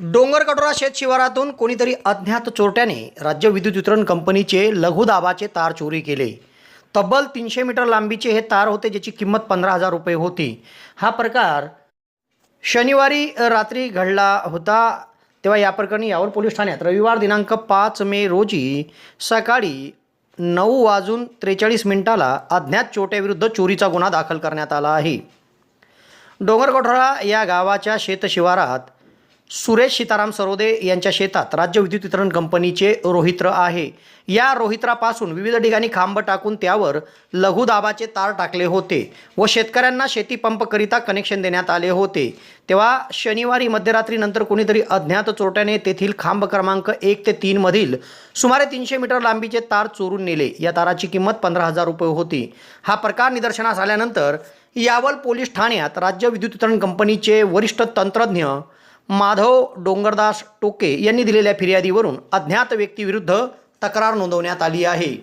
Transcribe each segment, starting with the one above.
डोंगरकटोरा शेत शिवारातून कोणीतरी अज्ञात चोरट्याने राज्य विद्युत वितरण कंपनीचे लघुदाबाचे तार चोरी केले. तब्बल तीनशे मीटर लांबीचे हे तार होते ज्याची किंमत पंधरा हजार रुपये होती. हा प्रकार शनिवारी रात्री घडला होता. तेव्हा या प्रकरणी यावर पोलीस ठाण्यात रविवार दिनांक पाच मे रोजी सकाळी नऊ वाजून त्रेचाळीस मिनिटाला अज्ञात चोट्याविरुद्ध चोरीचा गुन्हा दाखल करण्यात आला आहे. डोंगरकोठरा या गावाच्या शेतशिवारात सुरेश सीताराम सरोदे यांच्या शेतात राज्य विद्युत वितरण कंपनीचे रोहित्र आहे. या रोहित्रापासून विविध ठिकाणी खांब टाकून त्यावर लघुदाबाचे तार टाकले होते व शेतकऱ्यांना शेती पंपकरिता कनेक्शन देण्यात आले होते. तेव्हा शनिवारी मध्यरात्रीनंतर कोणीतरी अज्ञात चोरट्याने तेथील खांब क्रमांक एक ते तीनमधील सुमारे तीनशे मीटर लांबीचे तार चोरून नेले. या ताराची किंमत पंधरा हजार रुपये होती. हा प्रकार निदर्शनास आल्यानंतर यावल पोलीस ठाण्यात राज्य विद्युत वितरण कंपनीचे वरिष्ठ तंत्रज्ञ माधव डोंगरदास टोके यांनी दिलेल्या फिर्यादीवरून अज्ञात व्यक्तीविरुद्ध तक्रार नोंदवण्यात आली आहे.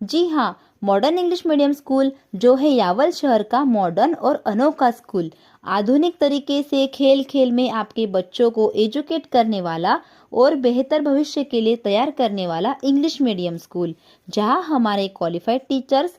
जी हाँ मॉडर्न इंग्लिश मीडियम स्कूल जो है यावल शहर का मॉडर्न और अनोखा स्कूल आधुनिक तरीके से खेल खेल में आपके बच्चों को एजुकेट करने वाला और बेहतर भविष्य के लिए तैयार करने वाला इंग्लिश मीडियम स्कूल जहाँ हमारे क्वालिफाइड टीचर्स